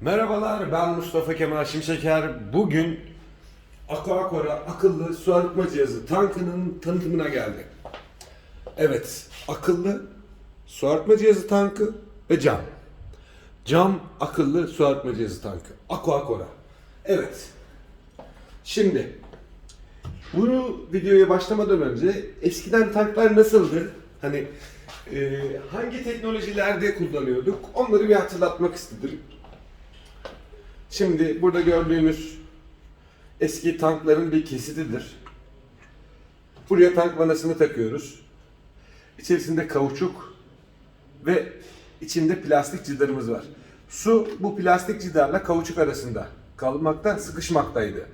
Merhabalar ben Mustafa Kemal Şimşeker. Bugün Aquacora akıllı su arıtma cihazı tankının tanıtımına geldi. Evet, akıllı su arıtma cihazı tankı ve cam. Cam akıllı su arıtma cihazı tankı. Aquacora. Evet. Şimdi bunu videoya başlamadan önce eskiden tanklar nasıldı? Hani e, hangi teknolojilerde kullanıyorduk? Onları bir hatırlatmak istedim. Şimdi burada gördüğünüz eski tankların bir kesitidir. Buraya tank vanasını takıyoruz. İçerisinde kauçuk ve içinde plastik cidarımız var. Su bu plastik cidarla kauçuk arasında kalmakta, sıkışmaktaydı.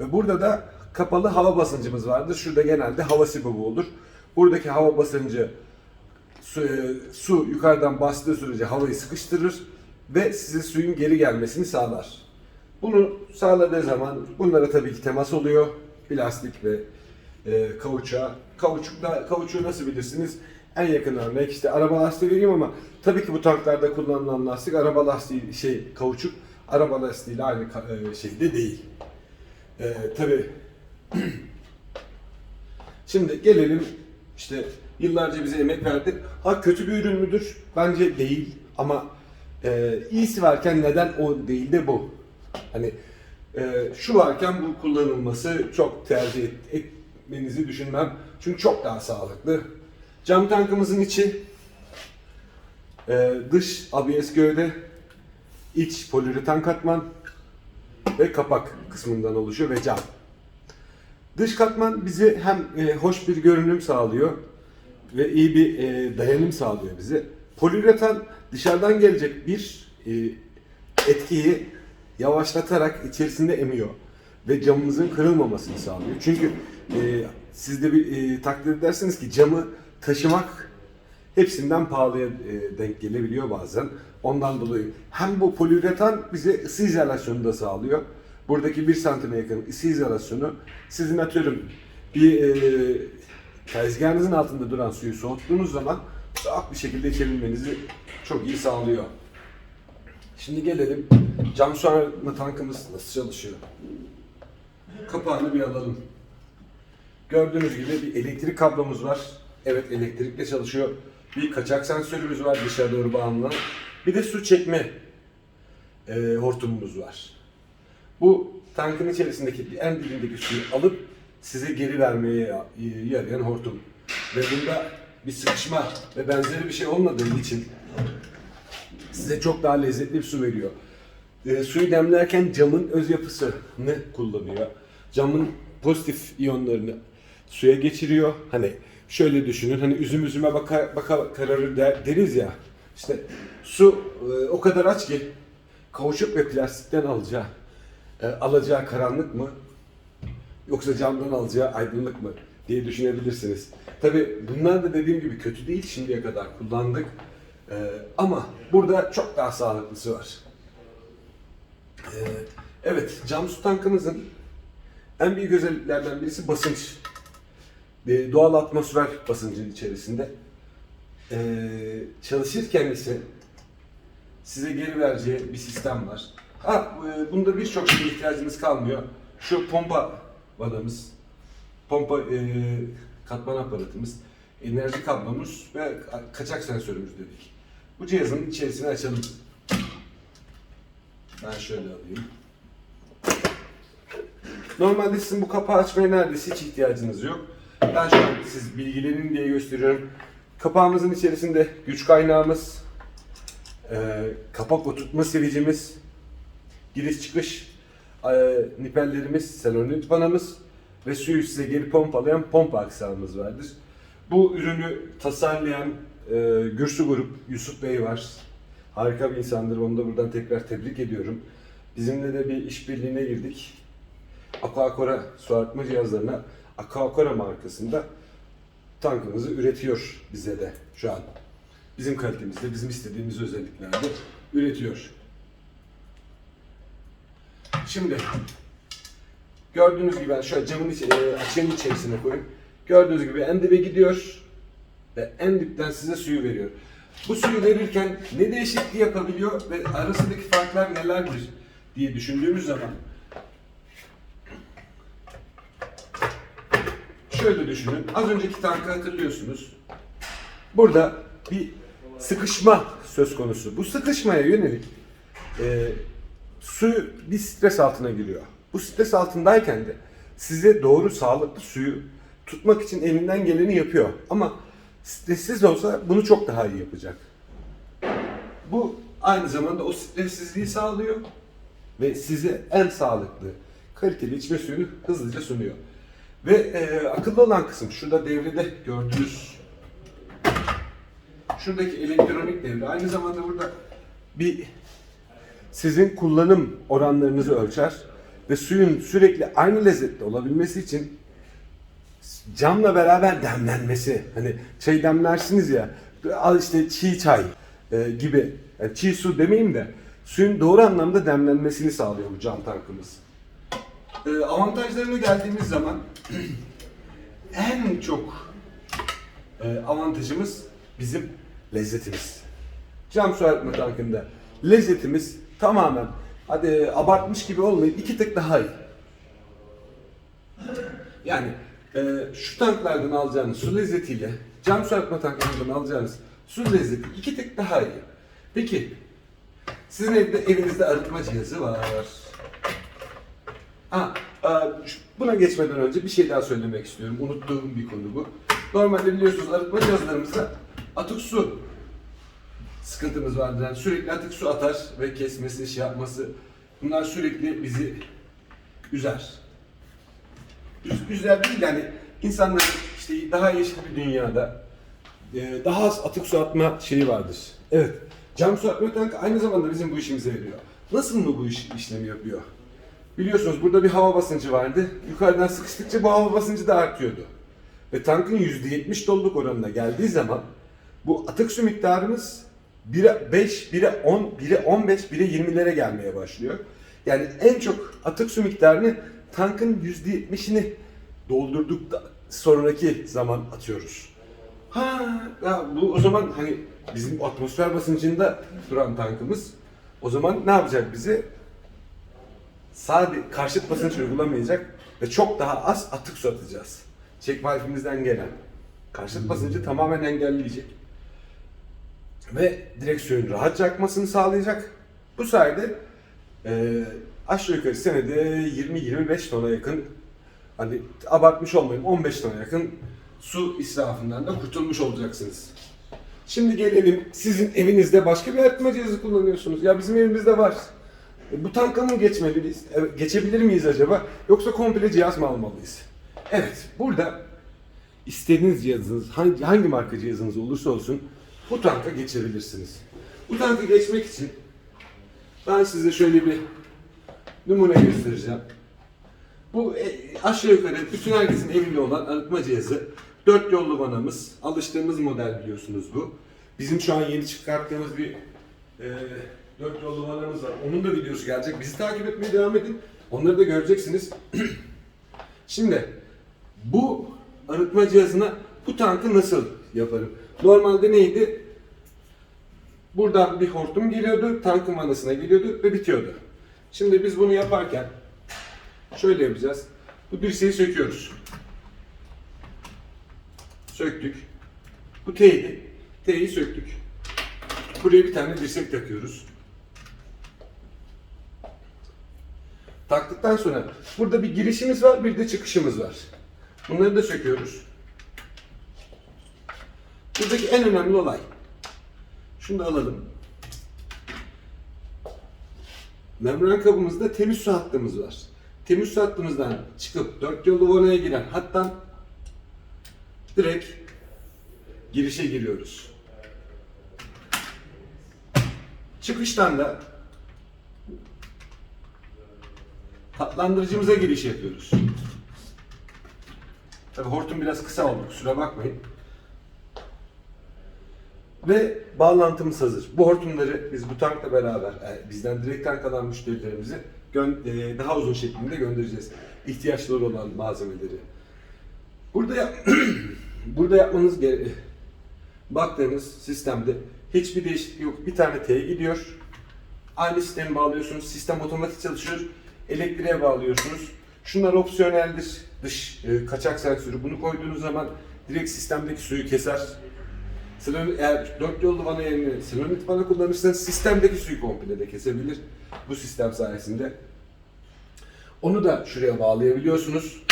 Ve burada da kapalı hava basıncımız vardır. Şurada genelde hava sibobu olur. Buradaki hava basıncı su, e, su yukarıdan bastığı sürece havayı sıkıştırır ve size suyun geri gelmesini sağlar. Bunu sağladığı zaman bunlara tabii ki temas oluyor. Plastik ve e, kauçuğa. Kauçukla, kauçuğu nasıl bilirsiniz? En yakın örnek işte araba lastiği vereyim ama tabii ki bu tanklarda kullanılan lastik araba lastiği şey kauçuk araba lastiğiyle aynı e, şeyde değil. E, tabii Şimdi gelelim işte yıllarca bize emek verdi. Ha kötü bir ürün müdür? Bence değil ama e, iyisi varken neden o değil de bu. Hani e, şu varken bu kullanılması çok tercih et- etmenizi düşünmem. Çünkü çok daha sağlıklı. Cam tankımızın içi e, dış ABS gövde, iç poliüretan katman ve kapak kısmından oluşuyor ve cam. Dış katman bize hem e, hoş bir görünüm sağlıyor ve iyi bir e, dayanım sağlıyor bize. Poliüretan dışarıdan gelecek bir e, etkiyi yavaşlatarak içerisinde emiyor ve camımızın kırılmamasını sağlıyor. Çünkü e, siz de bir e, takdir edersiniz ki camı taşımak hepsinden pahalıya e, denk gelebiliyor bazen. Ondan dolayı hem bu poliüretan bize ısı izolasyonu da sağlıyor. Buradaki 1 santime yakın ısı izolasyonu sizin atıyorum bir e, tezgahınızın altında duran suyu soğuttuğunuz zaman rahat bir şekilde içebilmenizi çok iyi sağlıyor. Şimdi gelelim cam su arıtma tankımız nasıl çalışıyor. Kapağını bir alalım. Gördüğünüz gibi bir elektrik kablomuz var. Evet elektrikle çalışıyor. Bir kaçak sensörümüz var dışarı doğru bağımlı. Bir de su çekme e, hortumumuz var. Bu tankın içerisindeki en dibindeki suyu alıp size geri vermeye ya- yarayan hortum. Ve bunda bir sıkışma ve benzeri bir şey olmadığı için size çok daha lezzetli bir su veriyor. E, suyu demlerken camın öz yapısını kullanıyor. Camın pozitif iyonlarını suya geçiriyor. Hani şöyle düşünün hani üzüm üzüme baka, baka kararır der, deriz ya. İşte su e, o kadar aç ki kauçuk ve plastikten alacağı e, alacağı karanlık mı yoksa camdan alacağı aydınlık mı diye düşünebilirsiniz. Tabi bunlar da dediğim gibi kötü değil şimdiye kadar kullandık. E, ama burada çok daha sağlıklısı var. E, evet cam su tankımızın en büyük özelliklerden birisi basınç. E, doğal atmosfer basıncı içerisinde. E, çalışırken ise size geri vereceği bir sistem var. Ha, e, bunda birçok şeye ihtiyacınız kalmıyor. Şu pompa vanamız, pompa e, katman aparatımız, enerji kablomuz ve kaçak sensörümüz dedik. Bu cihazın içerisini açalım. Ben şöyle alayım. Normalde sizin bu kapağı açmaya neredeyse hiç ihtiyacınız yok. Ben şu an siz bilgilenin diye gösteriyorum. Kapağımızın içerisinde güç kaynağımız, e, kapak oturtma sivicimiz, giriş çıkış e, nipellerimiz, selenoid vanamız ve suyu size geri pompalayan pompa aksamımız vardır. Bu ürünü tasarlayan e, Gürsü Grup Yusuf Bey var. Harika bir insandır. Onu da buradan tekrar tebrik ediyorum. Bizimle de bir işbirliğine girdik. Aquacora su arıtma cihazlarına Aquacora markasında tankımızı üretiyor bize de şu an. Bizim kalitemizde, bizim istediğimiz özelliklerde üretiyor. Şimdi gördüğünüz gibi ben şöyle camın içi, e, açığın içerisine koyayım. Gördüğünüz gibi en dibe gidiyor ve en dipten size suyu veriyor. Bu suyu verirken ne değişikliği yapabiliyor ve arasındaki farklar nelerdir diye düşündüğümüz zaman şöyle düşünün. Az önceki tankı hatırlıyorsunuz. Burada bir sıkışma söz konusu. Bu sıkışmaya yönelik e, su bir stres altına giriyor. Bu stres altındayken de size doğru sağlıklı suyu tutmak için elinden geleni yapıyor. Ama stressiz olsa bunu çok daha iyi yapacak. Bu aynı zamanda o stressizliği sağlıyor ve size en sağlıklı, kaliteli içme suyunu hızlıca sunuyor. Ve e, akıllı olan kısım şurada devrede gördüğünüz şuradaki elektronik devre aynı zamanda burada bir sizin kullanım oranlarınızı ölçer ve suyun sürekli aynı lezzette olabilmesi için camla beraber demlenmesi hani çay demlersiniz ya al işte çiğ çay e, gibi yani çiğ su demeyeyim de suyun doğru anlamda demlenmesini sağlıyor bu cam tankımız. E, avantajlarına geldiğimiz zaman en çok e, avantajımız bizim lezzetimiz. Cam su arıtma tankında lezzetimiz tamamen hadi abartmış gibi olmayıp iki tık daha iyi. Yani e, şu tanklardan alacağınız su lezzetiyle cam su arıtma tanklarından alacağınız su lezzeti iki tık daha iyi. Peki sizin evde evinizde arıtma cihazı var. Ha, e, buna geçmeden önce bir şey daha söylemek istiyorum. Unuttuğum bir konu bu. Normalde biliyorsunuz arıtma cihazlarımızda atık su sıkıntımız vardır. Yani sürekli atık su atar ve kesmesi, şey yapması. Bunlar sürekli bizi üzer. Üz- Üzer değil yani insanların işte daha yeşil bir dünyada e, daha az atık su atma şeyi vardır. Evet. Cam su atma tankı aynı zamanda bizim bu işimize yarıyor. Nasıl mı bu iş, işlemi yapıyor? Biliyorsunuz burada bir hava basıncı vardı. Yukarıdan sıkıştıkça bu hava basıncı da artıyordu. Ve tankın %70 doluluk oranına geldiği zaman bu atık su miktarımız 1'e 5, 1'e 10, 1'e 15, 1'e 20'lere gelmeye başlıyor. Yani en çok atık su miktarını tankın %70'ini doldurduk da sonraki zaman atıyoruz. Ha, ya bu o zaman hani bizim atmosfer basıncında duran tankımız o zaman ne yapacak bize? Sadece karşıt basınç uygulamayacak ve çok daha az atık su atacağız. Çek gelen karşıt basıncı tamamen engelleyecek. Ve direkt suyun rahatça akmasını sağlayacak. Bu sayede e, aşağı yukarı senede 20-25 tona yakın hani abartmış olmayayım 15 tona yakın su israfından da kurtulmuş olacaksınız. Şimdi gelelim sizin evinizde başka bir arıtma cihazı kullanıyorsunuz. Ya bizim evimizde var. E, bu tanka mı geçmeliyiz? Evet, geçebilir miyiz acaba? Yoksa komple cihaz mı almalıyız? Evet, burada istediğiniz cihazınız, hangi, hangi marka cihazınız olursa olsun bu tanka geçebilirsiniz. Bu tanka geçmek için ben size şöyle bir numune göstereceğim. Bu e, aşağı yukarı bütün herkesin evinde olan arıtma cihazı. Dört yollu vanamız. Alıştığımız model biliyorsunuz bu. Bizim şu an yeni çıkarttığımız bir e, dört yollu vanamız var. Onun da videosu gelecek. Bizi takip etmeye devam edin. Onları da göreceksiniz. Şimdi bu arıtma cihazına bu tankı nasıl yaparım? Normalde neydi? Buradan bir hortum geliyordu, tankın vanasına geliyordu ve bitiyordu. Şimdi biz bunu yaparken şöyle yapacağız. Bu dirseği söküyoruz. Söktük. Bu T'ydi. T'yi söktük. Buraya bir tane dirsek takıyoruz. Taktıktan sonra burada bir girişimiz var, bir de çıkışımız var. Bunları da söküyoruz. Buradaki en önemli olay. Şunu da alalım. Membran kabımızda temiz su hattımız var. Temiz su hattımızdan çıkıp dört yolu vanaya giren hattan direkt girişe giriyoruz. Çıkıştan da tatlandırıcımıza giriş yapıyoruz. Tabii hortum biraz kısa oldu kusura bakmayın. Ve bağlantımız hazır. Bu hortumları biz bu tankla beraber e, bizden direkt tank alan müşterilerimize gö- e, daha uzun şeklinde göndereceğiz. İhtiyaçları olan malzemeleri. Burada yap- burada yapmanız gere- baktığınız sistemde Hiçbir değişiklik yok. Bir tane T gidiyor. Aynı sistemi bağlıyorsunuz. Sistem otomatik çalışıyor. Elektriğe bağlıyorsunuz. Şunlar opsiyoneldir. Dış e, kaçak sensörü. Bunu koyduğunuz zaman direkt sistemdeki suyu keser. Selon, eğer 4 yollu vana yerine selonit vana kullanırsanız sistemdeki suyu komple de kesebilir. Bu sistem sayesinde. Onu da şuraya bağlayabiliyorsunuz.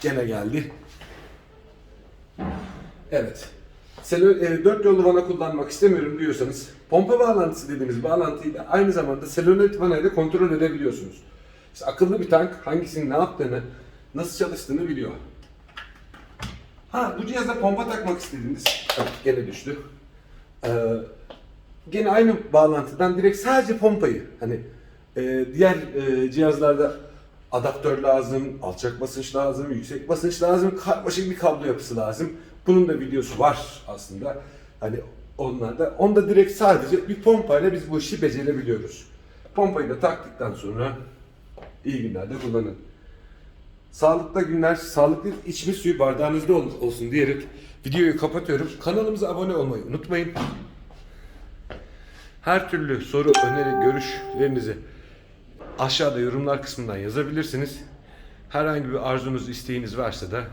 Gene geldi. Evet. Selo, e, 4 yollu vana kullanmak istemiyorum diyorsanız pompa bağlantısı dediğimiz bağlantıyı da aynı zamanda selenoid vana ile kontrol edebiliyorsunuz. İşte akıllı bir tank hangisinin ne yaptığını, nasıl çalıştığını biliyor. Ha bu cihaza pompa takmak istediğiniz, evet, gene düştü. Ee, gene aynı bağlantıdan direkt sadece pompayı, hani e, diğer e, cihazlarda adaptör lazım, alçak basınç lazım, yüksek basınç lazım, karmaşık bir kablo yapısı lazım. Bunun da videosu var aslında. Hani onlarda. Onda direkt sadece bir pompayla biz bu işi becerebiliyoruz. Pompayı da taktıktan sonra iyi günlerde kullanın. Sağlıklı günler, sağlıklı içme suyu bardağınızda ol- olsun diyerek videoyu kapatıyorum. Kanalımıza abone olmayı unutmayın. Her türlü soru, öneri, görüşlerinizi aşağıda yorumlar kısmından yazabilirsiniz. Herhangi bir arzunuz, isteğiniz varsa da